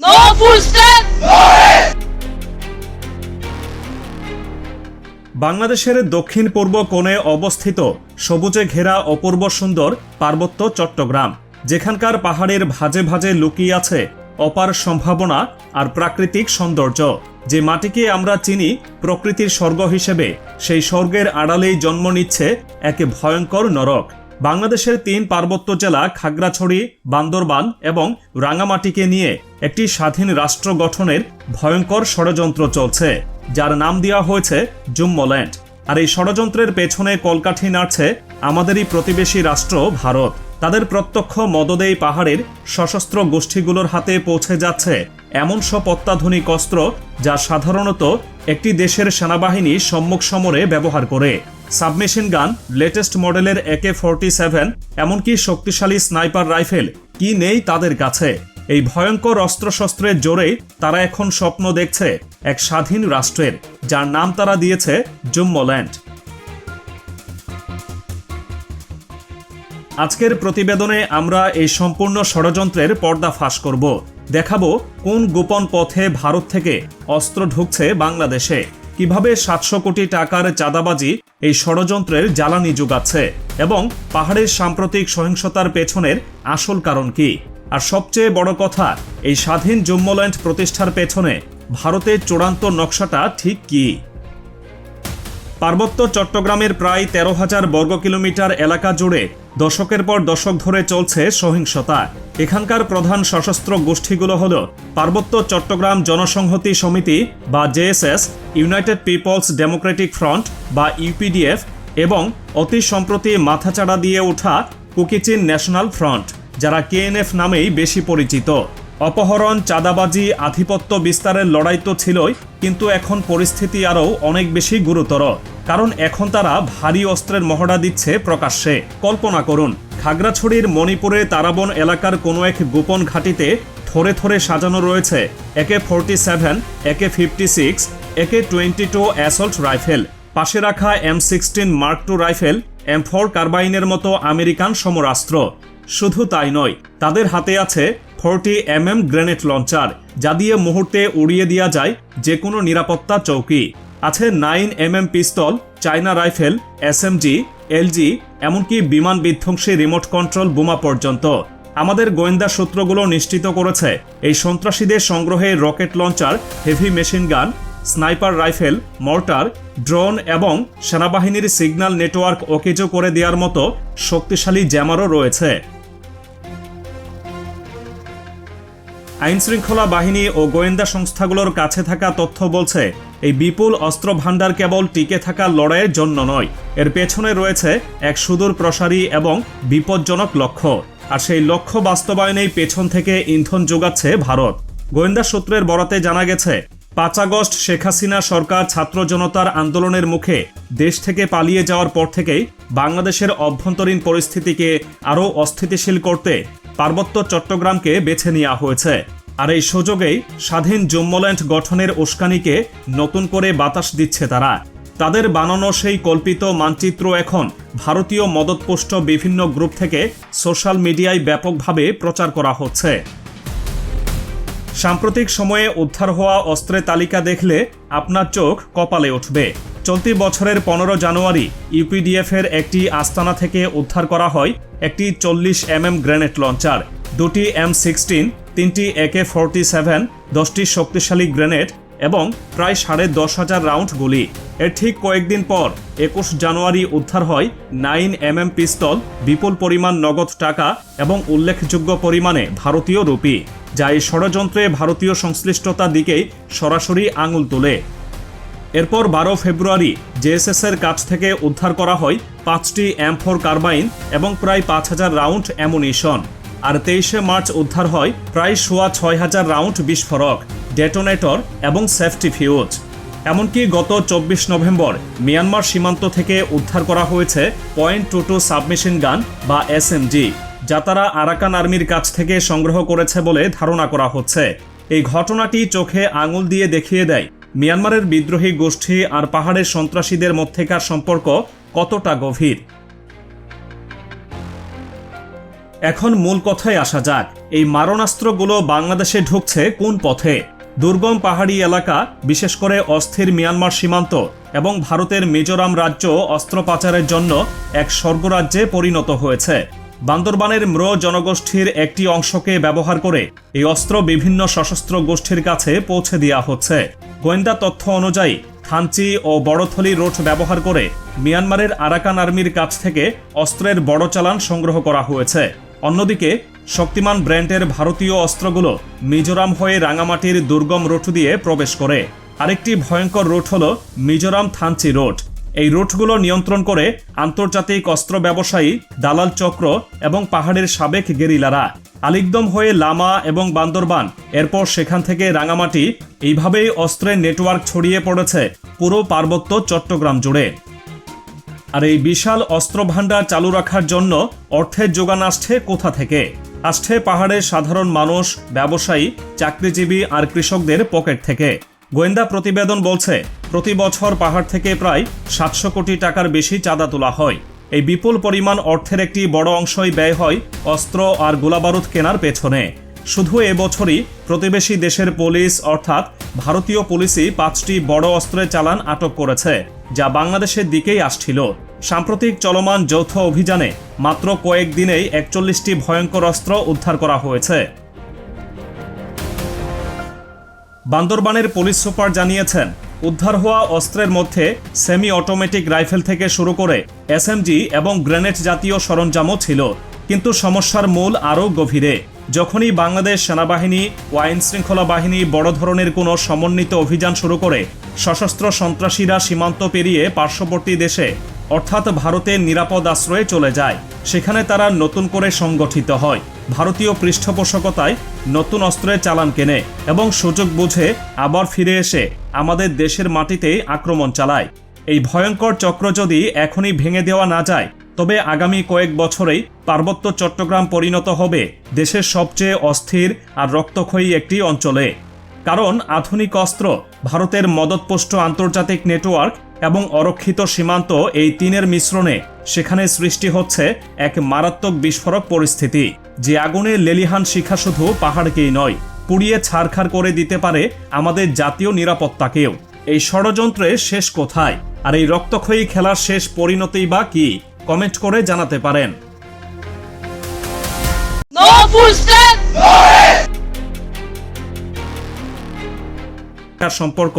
No full step! বাংলাদেশের দক্ষিণ পূর্ব কোণে অবস্থিত সবুজে ঘেরা অপূর্ব সুন্দর পার্বত্য চট্টগ্রাম, যেখানকার পাহাড়ের ভাজে ভাজে লুকিয়ে আছে অপার সম্ভাবনা আর প্রাকৃতিক সৌন্দর্য, যে মাটিকে আমরা চিনি প্রকৃতির স্বর্গ হিসেবে, সেই স্বর্গের আড়ালেই জন্ম নিচ্ছে এক ভয়ঙ্কর নরক বাংলাদেশের তিন পার্বত্য জেলা খাগড়াছড়ি, বান্দরবান এবং রাঙামাটিকে নিয়ে একটি স্বাধীন রাষ্ট্র গঠনের ভয়ঙ্কর ষড়যন্ত্র চলছে, যার নাম দেওয়া হয়েছে জুম্মল্যান্ড। আর এই ষড়যন্ত্রের পেছনে কলকাঠি নাড়ছে আমাদেরই প্রতিবেশী রাষ্ট্র ভারত। তাদের প্রত্যক্ষ মদদেই পাহাড়ের সশস্ত্র গোষ্ঠীগুলোর হাতে পৌঁছে যাচ্ছে এমন সব অত্যাধুনিক অস্ত্র যা সাধারণত একটি দেশের সেনাবাহিনী সম্মুখ সমরে ব্যবহার করে। সাবমেশিন গান, লেটেস্ট মডেলের একে ফোরটি সেভেন, এমনকি শক্তিশালী স্নাইপার রাইফেল, কি নেই তাদের কাছে? এই ভয়ঙ্কর অস্ত্রশস্ত্রের জোরেই তারা এখন স্বপ্ন দেখছে এক স্বাধীন রাষ্ট্রের, যার নাম তারা দিয়েছে জুম্মল্যান্ড। আজকের প্রতিবেদনে আমরা এই সম্পূর্ণ ষড়যন্ত্রের পর্দা ফাঁস করব। দেখাবো কোন গোপন পথে ভারত থেকে অস্ত্র ঢুকছে বাংলাদেশে। কীভাবে সাতশো কোটি টাকার চাঁদাবাজি এই ষড়যন্ত্রের জ্বালানি যোগাচ্ছে এবং পাহাড়ের সাম্প্রতিক সহিংসতার পেছনের আসল কারণ কি? আর সবচেয়ে বড় কথা, এই স্বাধীন জুম্মল্যান্ড প্রতিষ্ঠার পেছনে ভারতের চূড়ান্ত নকশাটা ঠিক কী? পার্বত্য চট্টগ্রামের প্রায় তেরো হাজার বর্গ কিলোমিটার এলাকা জুড়ে দশকের পর দশক ধরে চলছে সহিংসতা। এখানকার প্রধান সশস্ত্র গোষ্ঠীগুলো হল পার্বত্য চট্টগ্রাম জনসংহতি সমিতি বা JSS, United Peoples Democratic Front বা ইউপিডিএফ এবং অতি সম্প্রতি মাথাচাড়া দিয়ে ওঠা কুকিচিন ন্যাশনাল ফ্রন্ট, যারা কেএনএফ নামেই বেশি পরিচিত। অপহরণ, চাঁদাবাজি, আধিপত্য বিস্তারের লড়াই তো ছিলই, কিন্তু এখন পরিস্থিতি আরও অনেক বেশি গুরুতর। কারণ এখন তারা ভারী অস্ত্রের মহড়া দিচ্ছে প্রকাশ্যে। কল্পনা করুন, খাগড়াছড়ির মণিপুরে তারাবন এলাকার কোনো এক গোপন ঘাঁটিতে থরে থরে সাজানো রয়েছে AK forty seven, AK fifty six, AK twenty two assault rifle. পাশে রাখা M sixteen mark two rifle, M four কার্বাইনের মতো আমেরিকান সমরাস্ত্র। শুধু তাই নয়, তাদের হাতে আছে forty M M grenade launcher, যা দিয়ে মুহূর্তে উড়িয়ে দেওয়া যায় যে কোনো নিরাপত্তা চৌকি। আছে nine M M pistol, China rifle, S SMG LG এমনকি বিমান বিধ্বংসী রিমোট কন্ট্রোল বোমা পর্যন্ত। আমাদের গোয়েন্দা সূত্রগুলো নিশ্চিত করেছে, এই সন্ত্রাসীদের সংগ্রহে rocket launcher, heavy machine gun, sniper rifle, mortar, drone এবং সেনাবাহিনীর সিগন্যাল নেটওয়ার্ক ওকেজো করে দেওয়ার মতো শক্তিশালী জ্যামারও রয়েছে। আইন শৃঙ্খলা বাহিনী ও গোয়েন্দা সংস্থাগুলোর কাছে থাকা তথ্য বলছে, এই বিপুল অস্ত্র ভাণ্ডার কেবল টিকে থাকা লড়াইয়ের জন্য নয়, এর পেছনে রয়েছে এক সুদূর প্রসারী এবং বিপজ্জনক লক্ষ্য। আর সেই লক্ষ্য বাস্তবায়নেই পেছন থেকে ইন্ধন যোগাচ্ছে ভারত। গোয়েন্দা সূত্রের বরাতে জানা গেছে, পাঁচ আগস্ট শেখ হাসিনা সরকার ছাত্র জনতার আন্দোলনের মুখে দেশ থেকে পালিয়ে যাওয়ার পর থেকেই বাংলাদেশের অভ্যন্তরীণ পরিস্থিতিকে আরও অস্থিতিশীল করতে পার্বত্য চট্টগ্রামকে বেছে নেওয়া হয়েছে। আর এই সুযোগেই স্বাধীন জম্মল্যান্ড গঠনের উস্কানিকে নতুন করে বাতাস দিচ্ছে তারা। তাদের বানানো সেই কল্পিত মানচিত্র এখন ভারতীয় মদতপুষ্ট বিভিন্ন গ্রুপ থেকে সোশ্যাল মিডিয়ায় ব্যাপকভাবে প্রচার করা হচ্ছে। সাম্প্রতিক সময়ে উদ্ধার হওয়া অস্ত্রের তালিকা দেখলে আপনার চোখ কপালে উঠবে। চলতি বছরের পনেরো জানুয়ারি ইউপিডিএফ এর একটি আস্তানা থেকে উদ্ধার করা হয় একটি চল্লিশ এমএম গ্রেনেড লঞ্চার। দুটি এম সিক্সটিন, তিনটি একে ফোরটি সেভেন, দশটি শক্তিশালী গ্রেনেড এবং প্রায় সাড়ে দশ হাজার রাউন্ড গুলি। এর ঠিক কয়েকদিন পর একুশ জানুয়ারি উদ্ধার হয় নাইন এমএম পিস্তল, বিপুল পরিমাণ নগদ টাকা এবং উল্লেখযোগ্য পরিমাণে ভারতীয় রুপি, যা এই ষড়যন্ত্রে ভারতীয় সংশ্লিষ্টতার দিকেই সরাসরি আঙুল তোলে। এরপর বারো ফেব্রুয়ারি জেএসএস এর কাছ থেকে উদ্ধার করা হয় পাঁচটি এম ফোর কার্বাইন এবং প্রায় পাঁচ হাজার রাউন্ড অ্যামুনিশন। আর তেইশে মার্চ উদ্ধার হয় প্রায় সোয়া ছয় হাজার রাউন্ড বিস্ফোরক, ডেটোনেটর এবং সেফটি ফিউজ। এমনকি গত চব্বিশ নভেম্বর মিয়ানমার সীমান্ত থেকে উদ্ধার করা হয়েছে পয়েন্ট টু টু সাবমেশিন গান বা এসএমজি যা তারা আরাকান আর্মির কাছ থেকে সংগ্রহ করেছে বলে ধারণা করা হচ্ছে। এই ঘটনাটি চোখে আঙুল দিয়ে দেখিয়ে দেয় মিয়ানমারের বিদ্রোহী গোষ্ঠী আর পাহাড়ের সন্ত্রাসীদের মধ্যেকার সম্পর্ক কতটা গভীর? এখন মূল কথায় আসা যাক, এই মারণাস্ত্রগুলো বাংলাদেশে ঢুকছে কোন পথে? দুর্গম পাহাড়ি এলাকা, বিশেষ করে অস্থির মিয়ানমার সীমান্ত এবং ভারতের মিজোরাম রাজ্য অস্ত্র পাচারের জন্য এক স্বর্গরাজ্যে পরিণত হয়েছে। বান্দরবানের ম্র জনগোষ্ঠীর একটি অংশকে ব্যবহার করে এই অস্ত্র বিভিন্ন সশস্ত্র গোষ্ঠীর কাছে পৌঁছে দেওয়া হচ্ছে। গোয়েন্দা তথ্য অনুযায়ী, থানচি ও বড়থলি রোড ব্যবহার করে মিয়ানমারের আরাকান আর্মির কাছ থেকে অস্ত্রের বড় চালান সংগ্রহ করা হয়েছে। অন্যদিকে, শক্তিমান ব্র্যান্ডের ভারতীয় অস্ত্রগুলো মিজোরাম হয়ে রাঙামাটির দুর্গম রুট দিয়ে প্রবেশ করে। আরেকটি ভয়ঙ্কর রুট হল মিজোরাম থানচি রোড এই রুটগুলো নিয়ন্ত্রণ করে আন্তর্জাতিক অস্ত্র ব্যবসায়ী দালাল চক্র এবং পাহাড়ের সাবেক গেরিলারা। আলিকদম হয়ে লামা এবং বান্দরবান। এরপর সেখান থেকে রাঙামাটি। এইভাবেই অস্ত্রের নেটওয়ার্ক ছড়িয়ে পড়েছে পুরো পার্বত্য চট্টগ্রাম জুড়ে। আর এই বিশাল অস্ত্র ভাণ্ডার চালু রাখার জন্য অর্থের যোগান আসছে কোথা থেকে? আসছে পাহাড়ের সাধারণ মানুষ, ব্যবসায়ী, চাকরিজীবী আর কৃষকদের পকেট থেকে। গোয়েন্দা প্রতিবেদন বলছে, প্রতি বছর পাহাড় থেকে প্রায় সাতশো কোটি টাকার বেশি চাঁদা তোলা হয়। এই বিপুল পরিমাণ অর্থের একটি বড় অংশই ব্যয় হয় অস্ত্র আর গোলাবারুদ কেনার পেছনে। শুধু এবছরই প্রতিবেশী দেশের পুলিশ অর্থাৎ ভারতীয় পুলিশই পাঁচটি বড় অস্ত্রের চালান আটক করেছে, যা বাংলাদেশের দিকেই আসছিল। সাম্প্রতিক চলমান যৌথ অভিযানে মাত্র কয়েক দিনেই একচল্লিশটি ভয়ঙ্কর অস্ত্র উদ্ধার করা হয়েছে। বান্দরবানের পুলিশ সুপার জানিয়েছেন উদ্ধার হওয়া অস্ত্রের মধ্যে সেমি অটোমেটিক রাইফেল থেকে শুরু করে এসএমজি এবং গ্রেনেড জাতীয় সরঞ্জামও ছিল, কিন্তু সমস্যার মূল আরও গভীরে। যখনই বাংলাদেশ সেনাবাহিনী ও আইন শৃঙ্খলা বাহিনী বড় ধরনের কোনো সমন্বিত অভিযান শুরু করে, সশস্ত্র সন্ত্রাসীরা সীমান্ত পেরিয়ে পার্শ্ববর্তী দেশে, অর্থাৎ ভারতের নিরাপদ আশ্রয়ে চলে যায়। সেখানে তারা নতুন করে সংগঠিত হয়। ভারতীয় পৃষ্ঠপোষকতায় নতুন অস্ত্রের চালান কেনে এবং সুযোগ বুঝে আবার ফিরে এসে আমাদের দেশের মাটিতে আক্রমণ চালায়। এই ভয়ঙ্কর চক্র যদি এখনই ভেঙে দেওয়া না যায়, তবে আগামী কয়েক বছরেই পার্বত্য চট্টগ্রাম পরিণত হবে দেশের সবচেয়ে অস্থির আর রক্তক্ষয়ী একটি অঞ্চলে। কারণ আধুনিক অস্ত্র, ভারতের মদতপুষ্ট আন্তর্জাতিক নেটওয়ার্ক এবং অরক্ষিত সীমান্ত এই তিনের মিশ্রণে সেখানে সৃষ্টি হচ্ছে এক মারাত্মক বিস্ফোরক পরিস্থিতি। যে আগুনের লেলিহান শিখা শুধু পাহাড়কেই নয় পুড়িয়ে ছারখার করে দিতে পারে আমাদের জাতীয় নিরাপত্তাকেও। এই ষড়যন্ত্রের শেষ কোথায়? আর এই রক্তক্ষয়ী খেলার শেষ পরিণতি বা কি? কমেন্ট করে জানাতে পারেন। সম্পর্ক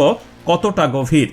কতটা গভীর?